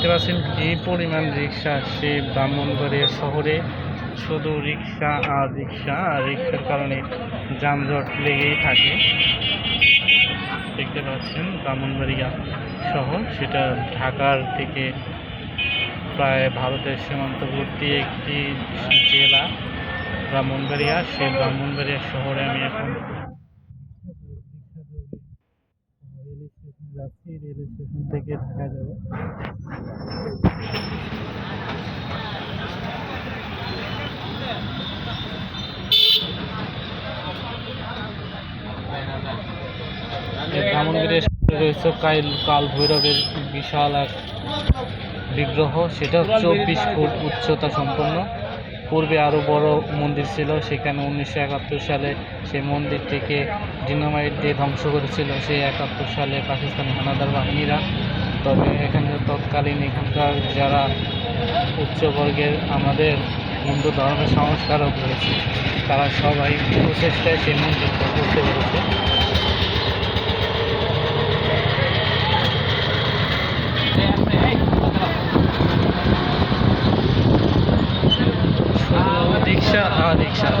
দেখতে পাচ্ছেন কি পরিমাণ রিক্সা? সে ব্রাহ্মণবাড়িয়া শহরে শুধু রিক্সা আর রিক্সা, আর রিক্সার কারণে যানজট লেগেই থাকে। দেখতে পাচ্ছেন ব্রাহ্মণবাড়িয়া শহর, সেটা ঢাকার থেকে প্রায় ভারতের সীমান্তবর্তী একটি জেলা। ব্রাহ্মণবাড়িয়া সেই ব্রাহ্মণবাড়িয়া শহরে আমি এখন রেল স্টেশন যাচ্ছি রেল স্টেশন থেকে ঢাকা যাব। রয়েছে কাল কাল ভৈরবের বিশাল এক বিগ্রহ। সেটা চব্বিশ ফুট উচ্চতা সম্পন্ন। পূর্বে আরও বড় মন্দির ছিল, সেখানে উনিশশো একাত্তর সালে সেই মন্দিরটিকে ডিনামাইট দিয়ে ধ্বংস করেছিল। সেই একাত্তর সালে পাকিস্তানি হানাদার বাহিনীরা, তবে এখানে তৎকালীন এখানকার যারা উচ্চবর্গের আমাদের হিন্দু ধর্মের সংস্কারক রয়েছে, তারা সবাই প্রচেষ্টায় সেই মন্দিরটা করতে পেরেছে শুধু রিক্সা আর রিক্সা।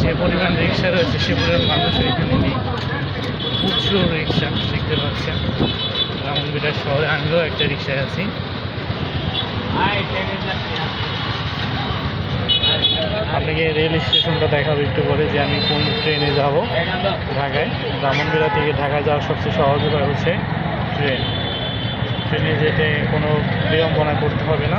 যে পরিমাণ রিক্সা রয়েছে, সে পরিমাণ মানুষ এখানে নেই। প্রচুর রিক্সা দেখতে পাচ্ছেন। ব্রাহ্মণবিটা শহরে আমিও একটা রিক্সায় আছি। আপনাকে রেল স্টেশনটা দেখাবো একটু পরে যে আমি কোন ট্রেনে যাব ঢাকায়। ব্রাহ্মণবিড়া থেকে ঢাকায় যাওয়ার সবচেয়ে সহজ উপায় হচ্ছে ট্রেন। ট্রেনে যেতে কোনো বিড়ম্বনা করতে হবে না।